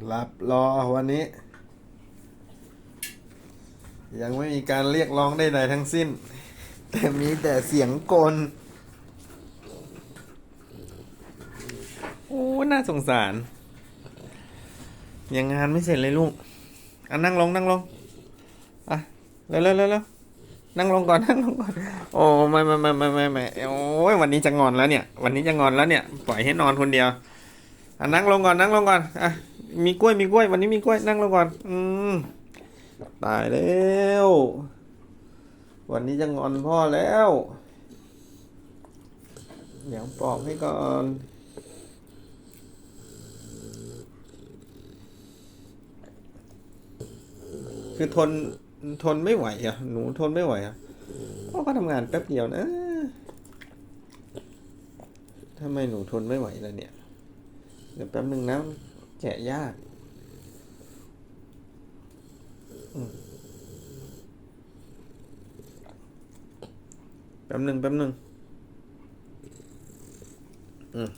หลับรอวันนี้ ยังไม่มีการเรียกร้องใดๆทั้งสิ้น แต่มีแต่เสียงกลโอ้ น่าสงสาร ยังงานไม่เสร็จเลยลูกอะนั่งลงนั่งลงอะเร็วเร็วเร็วเร็วนั่งลงก่อนนั่งลงก่อนโอ้ไม่ไม่ไม่ไม่ไม่ไม่โอ้ยวันนี้จะงอนแล้วเนี่ย วันนี้จะงอนแล้วเนี่ย ปล่อยให้นอนคนเดียวอะนั่งลงก่อนนั่งลงก่อนอะ มีกล้วยมีกล้วย วันนี้มีกล้วยนั่งลงก่อน อืมตายแล้ว วันนี้จะงอนพ่อแล้ว เดี๋ยวปอกให้ก่อนคือทนทนไม่ไหวอะ หนูทนไม่ไหวอะพ่อก็ทำงานแป๊บเดียวนะทำไมหนูทนไม่ไหวล่ะเนี่ย เดี๋ยวแป๊บหนึ่งนะ แกะยากแป๊บหนึ่งแป๊บหนึ่งอืม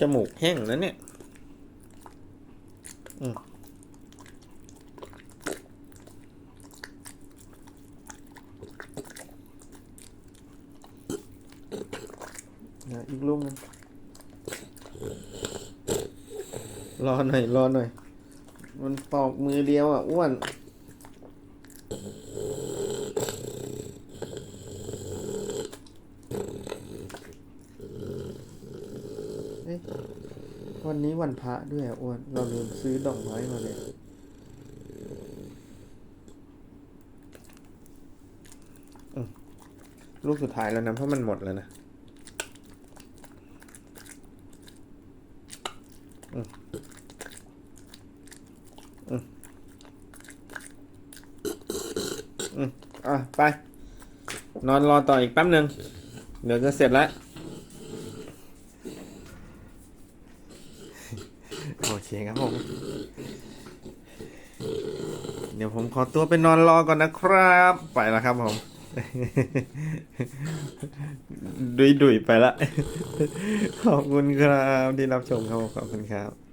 จมูกแห้งแล้วเนี่ย อืมเดี๋ยว อีกลูกหนึงรอหน่อยรอหน่อย มันปอกมือเดียวอะ อ้วน วันนี้วันพระด้วยอะ อ้วน เราลืมซื้อดอกไม้มาเลยลูกสุดท้ายแล้วนะ เพราะมันหมดแล้วนะ อืมอืมอะไป นอนรอต่ออีกแป๊บหนึ่งเดี๋ยวจะเสร็จแล้ว โอเคครับผม เดี๋ยวผมขอตัวไปนอนรอก่อนนะครับ ไปแล้วครับผม ดุยดุยไปละ ขอบคุณครับที่รับชมครับ ขอบคุณครับ